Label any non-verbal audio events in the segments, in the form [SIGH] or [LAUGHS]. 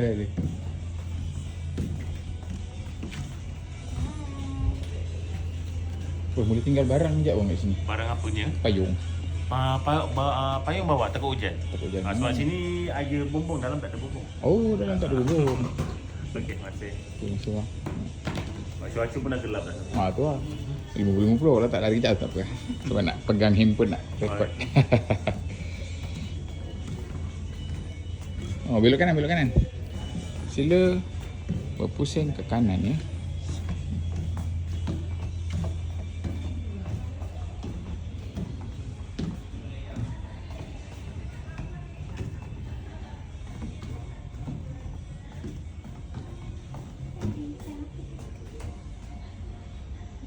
Ada ada. Oh, boleh tinggal barang sekejap bang kat sini. Barang apanya? Payung. Pa, pa, ba, ah, payung bawa takut hujan. Takut hujan. Ah, sebab sini air bumbung dalam tak ada bumbung. Oh, dalam tak ada hubung. [LAUGHS] Okey, terima kasih. Okay, so, lah. Cuaca pun dah gelap dah. Ah, tu lah. 50-50 lah tak lari kejap tak apa. Sebab nak pegang handphone nak record. [LAUGHS] oh, belok kanan, belok kanan. Sila berpusing ke kanan ya.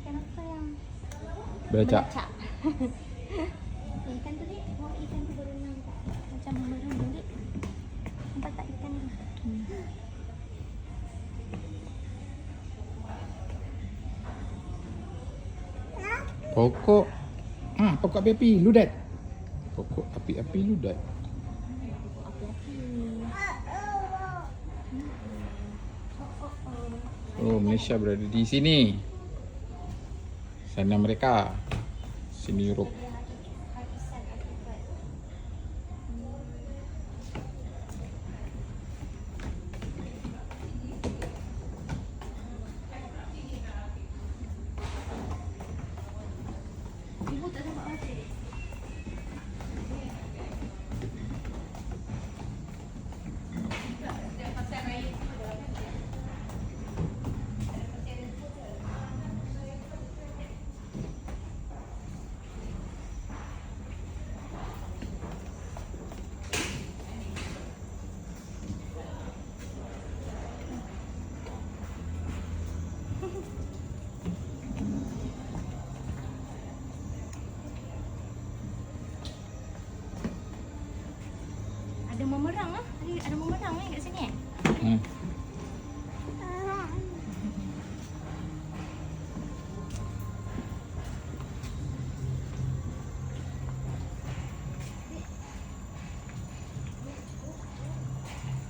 Ikan apa [LAUGHS] Pokok Ah, pokok api-api ludat. Pokok api-api ludat. Oh, Malaysia berada di sini. Sana mereka. Sini Europe.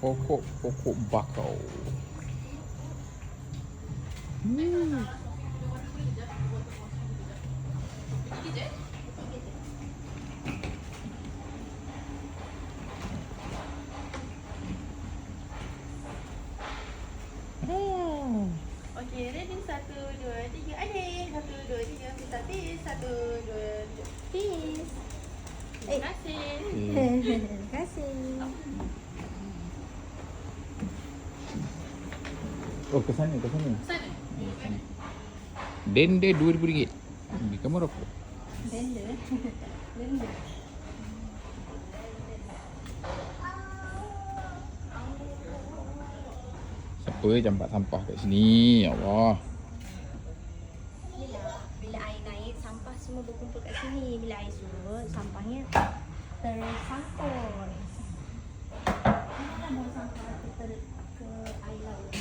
Pokok pokok bakau. Hmm. Hmm. Okey, ready? Satu, dua, tiga. Adik. Satu, dua, tiga. Kita peace. Satu, dua, tiga. Peace. Terima kasih. Okay. Terima kasih. Oh ke sana ke sana. Sana. Oh, sana. Denda RM2000. Di kamu rokok. Benda. Benda. Siapa campak sampah kat sini? Ya Allah. Bila, bila air naik, sampah semua berkumpul kat sini. Bila air surut, sampahnya tersangkut. Kita buang sampah ke, ter, ke air laut.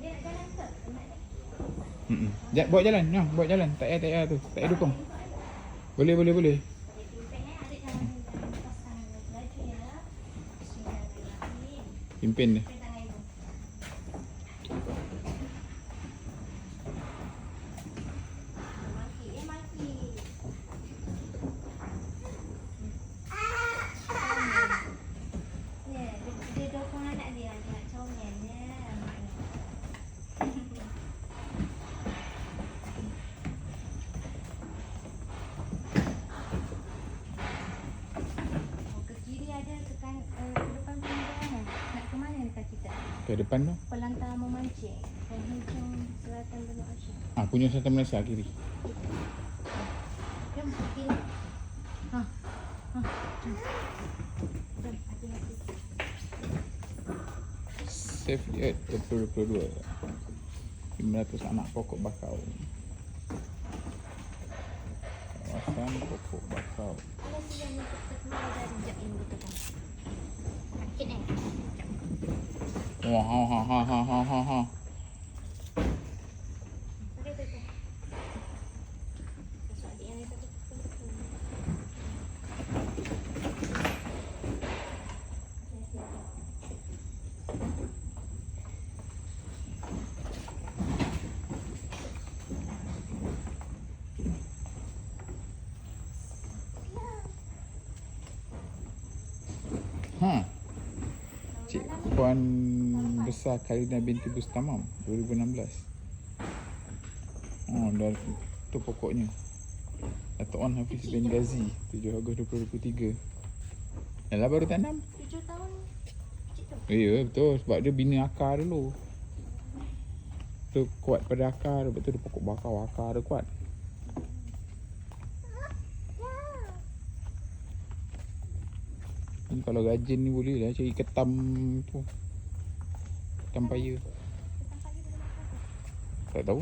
Dia nak jalan ke? Nak Jap bawa jalan. Ya, bawa jalan. Tak payah tak payah tu. Tak payah dukung. Boleh boleh boleh. Pimpin dia. Ke kiri ada ke, kan, eh, ke depan perjalanan. Nak ke mana dekat kita? Ke depan tu. Pelantar memancing. Penghujung selatan benua Asia. Ah, punya Satu Malaysia kiri. Jom kiri. Ha. Ha. Jom. Jom. Hati-hati. Save the Earth 2022. 500 anak pokok bakau. Kawasan pokok bakau. Ini sih yang untuk keluar dari yang. Sakit eh. ho ho ho ho ho ho ho ho Huh. Chị Puan Besar Kalina binti Bustamam 2016. Oh, dah tu pokoknya. Datuk Wan Hafiz bin Ghazi 7 Ogos 2023. Dah baru tanam. Tujuh tahun. Cik tu. Ya betul sebab dia bina akar dulu. Tu kuat pada akar, betul dia pokok bakar akar dia kuat. Kalau gajin ni boleh lah cari ketam tu. Ketam paya. Tak tahu.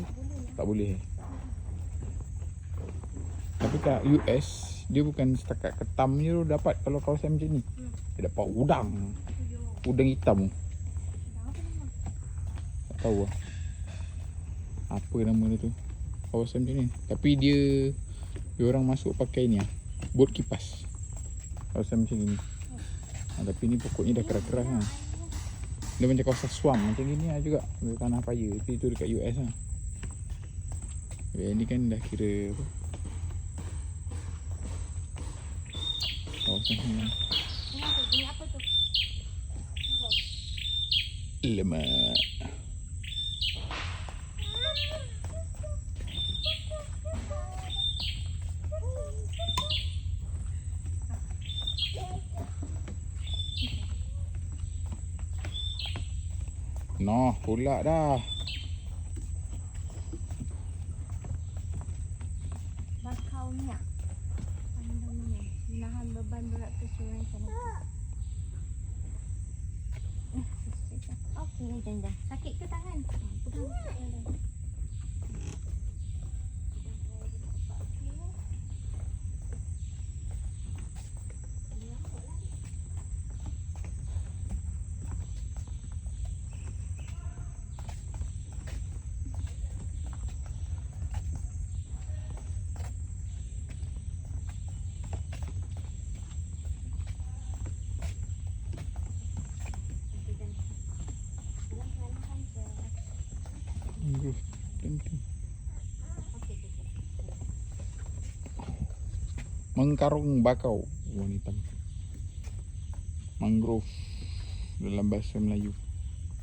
Tak boleh. eh. Tapi kat US dia bukan setakat ketam je tu dapat kalau kawasan macam ni. Dia dapat udang. Udang hitam. Tak tahu lah. Apa nama dia tu. Kawasan macam ni. Tapi dia dia orang masuk pakai ni lah. Bot kipas. Kawasan macam ni. Ha, tapi ni pokoknya dah keras-keras lah. Dia macam kawasan swamp macam ni lah juga. Tanah paya. Tapi tu dekat US lah. Eh, ni kan dah kira apa. Kawasan sini. Ini apa? Ini apa tu? Lemak. Noh, pula dah. Bakau minyak. Pandang minyak. Menahan beban berat keseluruhan sana. Eh, Okey, jom jom. Sakit ke tangan? Pegang pegang. Mangrove penting. Mengkarung bakau warna hitam. Mangrove dalam bahasa Melayu.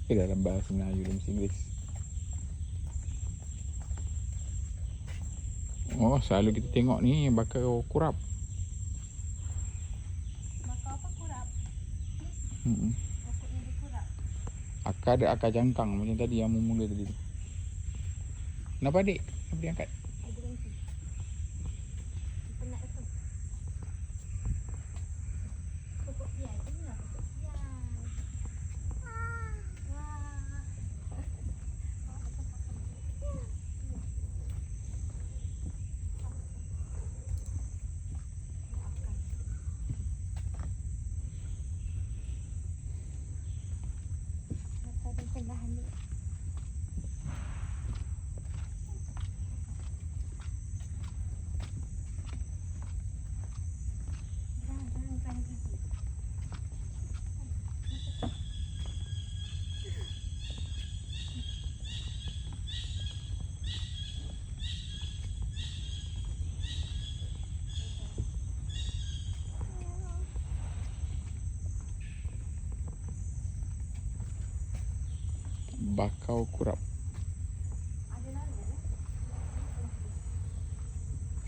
Eh dalam bahasa Melayu dalam bahasa Inggeris. Oh, selalu kita tengok ni bakau kurap. Bakau apa kurap? Hmm. Akar ada akar jangkang macam tadi yang mula tadi. tu. Kenapa adik? Kenapa dia angkat? Ada berhenti. Penat tu. Pokok piai tu lah pokok piai. Wah. Mata dia tengahan dia. Jangan, jangan, jangan, jangan. Bakau kurap.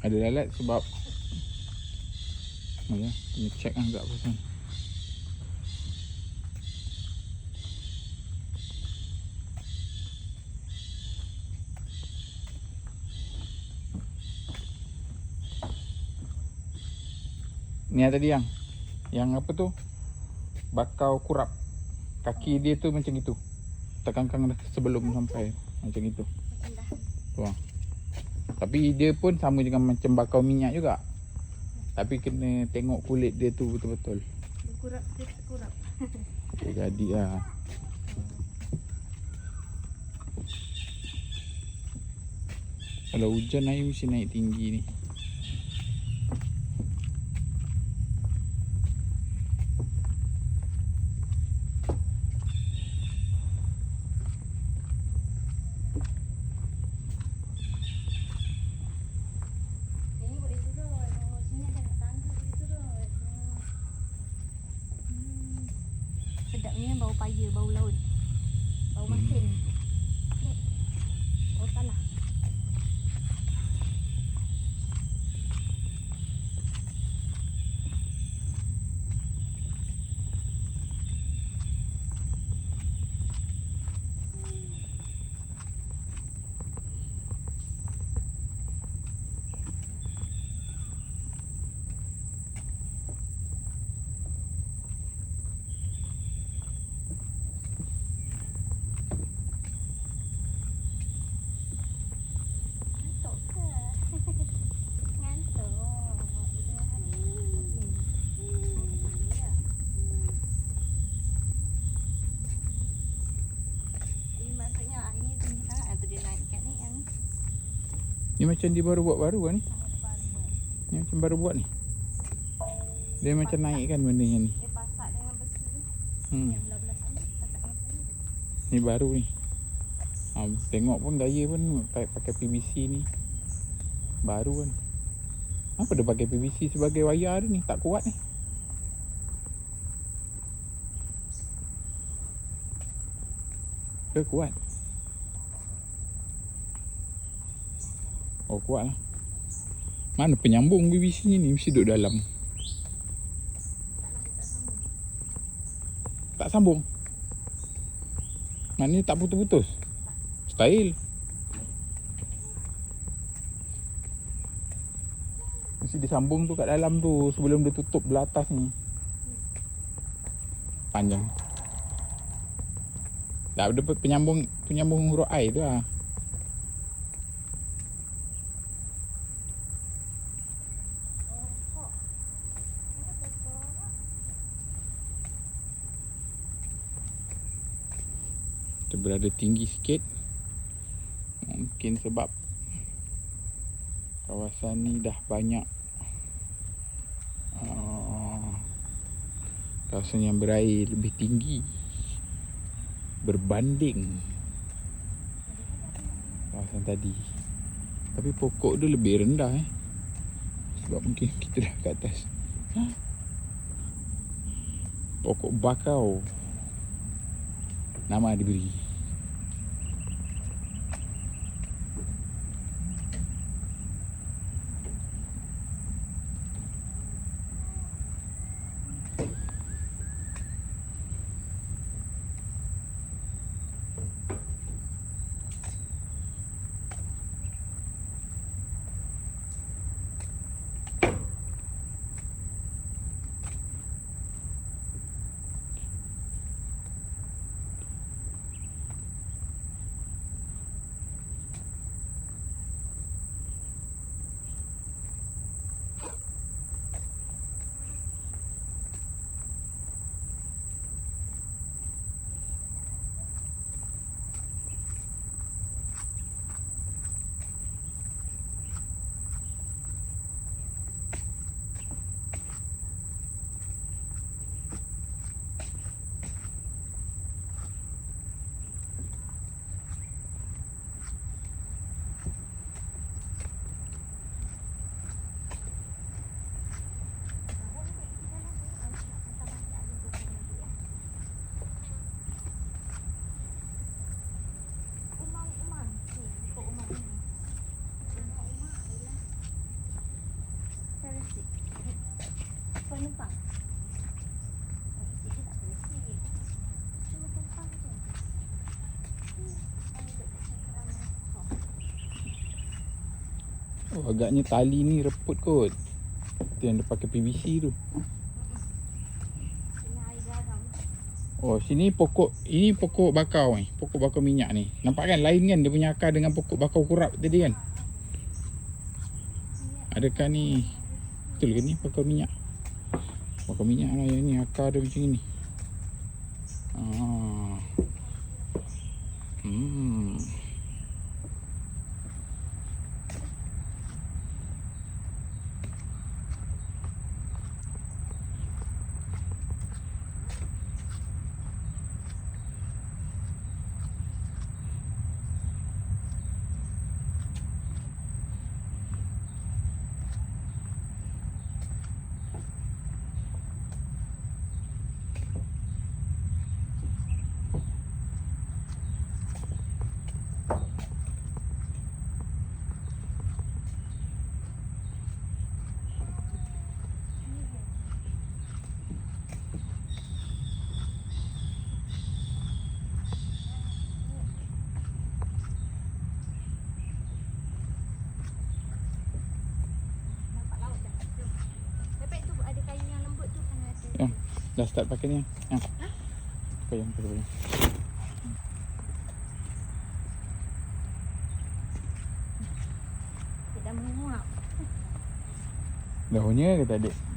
Ada lalat? Ada sebab ya, kena check lah kat pasal. Ni yang tadi yang Yang apa tu Bakau kurap Kaki dia tu macam itu Terkangkang dah sebelum sampai Macam itu Macam dah. Tu lah. Tapi dia pun sama dengan macam bakau minyak juga. Tapi kena tengok kulit dia tu betul-betul. Kurap, dia kurap. Okay, [LAUGHS] jadi lah. Kalau hujan air mesti naik tinggi ni. sedapnya bau paya, bau laut. Bau masin. Dek. Bau tanah. Ngantuk ke? Ngantuk. Ya. Ini maksudnya air ni tinggi sangat atau dia naikkan ni yang Ni macam dia baru buat baru lah ni. Ni macam baru buat ni. Dia macam benda ni. Dia pasak dengan besi Hmm. yang dengan kayu. Ni baru ni. Ha, tengok pun gaya pun pakai, pakai PVC ni. Baru kan. Apa dia pakai PVC sebagai wayar dia ni? Tak kuat ni. Ke kuat? Oh kuat lah. Mana penyambung PVC ni? Mesti duduk dalam. Tak sambung. Maknanya tak putus-putus. Style. Mesti disambung tu kat dalam tu sebelum dia tutup belah atas ni. Panjang. Tak ada pe- penyambung penyambung huruf I tu lah. Berada tinggi sikit. Mungkin sebab Kawasan ni dah banyak uh, Kawasan yang berair lebih tinggi Berbanding Kawasan tadi. Tapi pokok dia lebih rendah eh. Sebab mungkin [LAUGHS] kita dah kat atas. Pokok bakau. Nama diberi agaknya tali ni reput kot. Tu yang dia pakai PVC tu. Oh, sini pokok ini pokok bakau ni, pokok bakau minyak ni. Nampak kan lain kan dia punya akar dengan pokok bakau kurap tadi kan? Adakah ni betul ke ni bakau minyak? Bakau minyak lah yang ni akar dia macam ni. Ah. Dah start pakai ni. Yang. Payung, pakai payung. Dia dah menguap. Daunnya kata adik. Ha,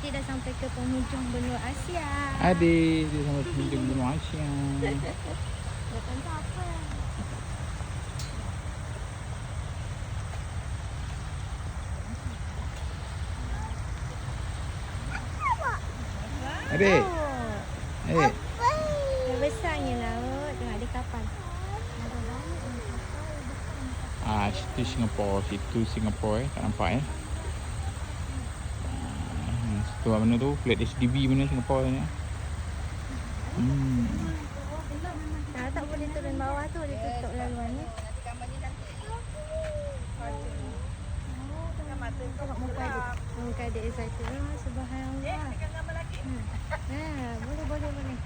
adik dah sampai ke penghujung benua Asia. Adik dia sama pengunjung benua Asia. Datang tu apa? Adik. Adik. dah besarnya laut. Tengok dia kapal. Ah, situ Singapore, situ Singapore eh, tak nampak eh. Ah, situ mana tu? Flat HDB mana Singapore ni. eh? Hmm. Nah, tak boleh turun bawah tu. Dia tutup laluan ni. Tengok muka adik. Muka adik excited. Oh, subhanallah. Hmm. Ha, boleh, boleh, boleh.